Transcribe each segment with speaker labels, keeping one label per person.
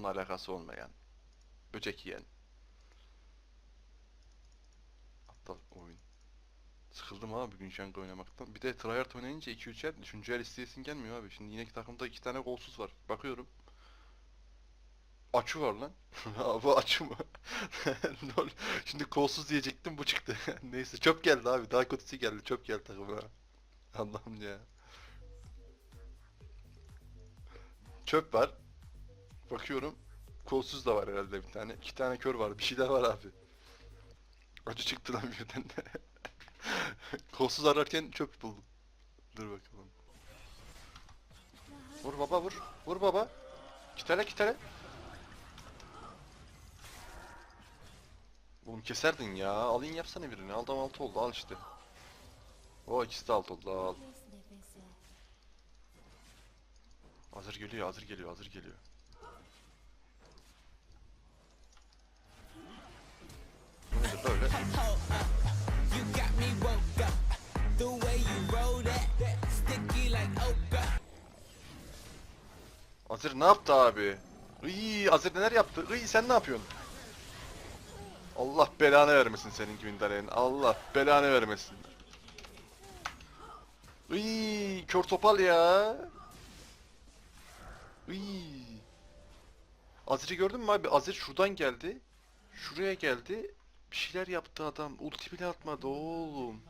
Speaker 1: manası olmayan. Böcek yiyen. Aptal oyun. Sıkıldım abi gün şanka oynamaktan. Bir de tryhard oynayınca 2-3 yer 3. yer isteyesin gelmiyor abi. Şimdi yine takımda 2 tane golsuz var. Bakıyorum. Açı var lan. abi açı mı? Şimdi kolsuz diyecektim bu çıktı. Neyse çöp geldi abi. Daha kötüsü geldi. Çöp geldi takıma. Allah'ım ya. Çöp var. Bakıyorum. Kolsuz da var herhalde bir tane. İki tane kör var. Bir şeyler var abi. Acı çıktı lan birden de. Kolsuz ararken çöp buldum. Dur bakalım. Vur baba vur. Vur baba. Kitele kitele. Oğlum keserdin ya. Alayım yapsana birini. Aldım altı oldu. Al işte. O ikisi de altı oldu. Al. Hazır geliyor, hazır geliyor, hazır geliyor.
Speaker 2: Okra.
Speaker 1: Azir ne yaptı abi? Iy, Azir neler yaptı? Iy, sen ne yapıyorsun? Allah belanı vermesin senin gibi Daren. Allah belanı vermesin. Iy, kör topal ya. Iy. Azir'i gördün mü abi? Azir şuradan geldi. Şuraya geldi. Bir şeyler yaptı adam. Ulti bile atmadı oğlum.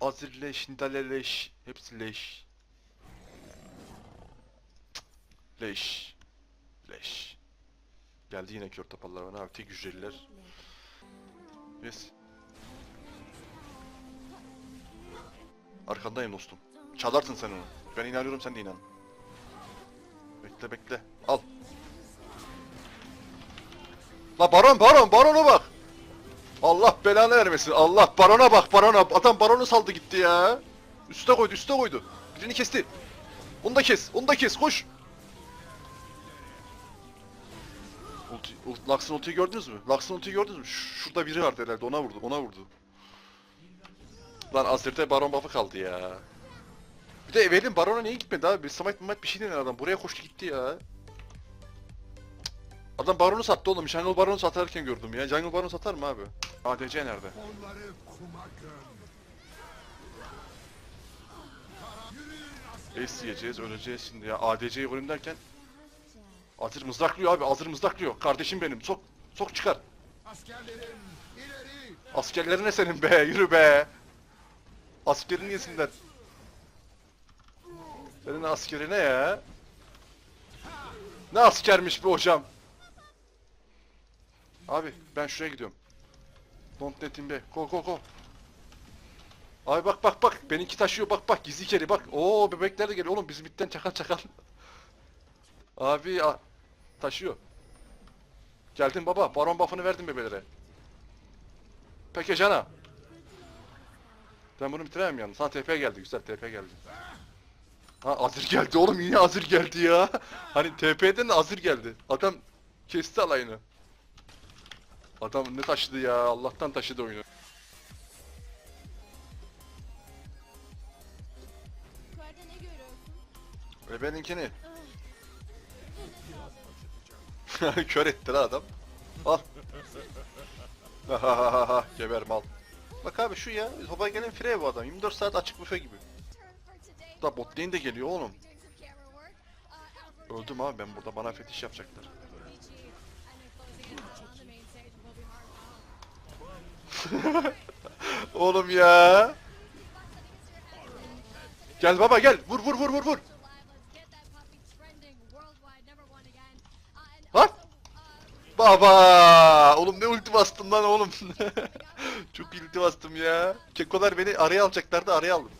Speaker 1: Azir leş, Nidale leş. Hepsi leş. Leş. Leş. Geldi yine kör topallar bana abi. Tek hücreliler. Yes. Arkandayım dostum. Çalarsın sen onu. Ben inanıyorum sen de inan. Bekle bekle. Al. La baron baron barona bak. Belanı vermesin. Allah barona bak barona. Adam baronu saldı gitti ya. Üste koydu üste koydu. Birini kesti. Onu da kes. Onu da kes. Koş. Ulti, ult, Lux'ın ultiyi gördünüz mü? Lux'ın ultiyi gördünüz mü? Ş- Şurada biri vardı herhalde ona vurdu ona vurdu. Lan Azir'de baron buff'ı kaldı ya. Bir de Evelyn barona niye gitmedi abi? Smite smite bir şey denen adam buraya koştu gitti ya. Adam baronu sattı oğlum. Jungle baronu satarken gördüm ya. Jungle baronu satar mı abi? ADC nerede?
Speaker 3: Onları.
Speaker 1: Ace yiyeceğiz, öleceğiz şimdi ya. ADC'yi vurayım derken Azir mızraklıyor abi, Azir mızraklıyor. Kardeşim benim, sok, sok çıkar.
Speaker 3: Askerlerim ileri.
Speaker 1: Askerlerine senin be, yürü be. Askerin yesinler. Senin askerine ya. Ne askermiş bu hocam. Abi ben şuraya gidiyorum. Don't let him be. Go go go. Abi bak bak bak. Benimki taşıyor bak bak. Gizli keri bak. Oo bebekler de geliyor. Oğlum bizim bitten çakal çakal. Abi a taşıyor. Geldin baba. Baron buff'ını verdim bebelere. Peki cana. Ben bunu bitiremem yalnız. Ha TP geldi güzel TP geldi. Ha Azir geldi oğlum yine Azir geldi ya. Hani TP'den de Azir geldi. Adam kesti alayını. Adam ne taşıdı ya Allah'tan taşıdı oyunu.
Speaker 4: Yukarıda ne görüyorsun?
Speaker 1: Ve benimkini. Kör etti lan adam. Al. Ha ha ha ha ha geber mal. Bak abi şu ya topa gelen free bu adam 24 saat açık büfe gibi. Da bot lane de geliyor oğlum. Öldüm abi ben burada bana fetiş yapacaklar. Oğlum ya. Gel baba gel. Vur vur vur vur vur. Lan. Baba! Oğlum ne ulti bastım lan oğlum. Çok ulti bastım ya. Kekolar beni araya alacaklardı araya aldım.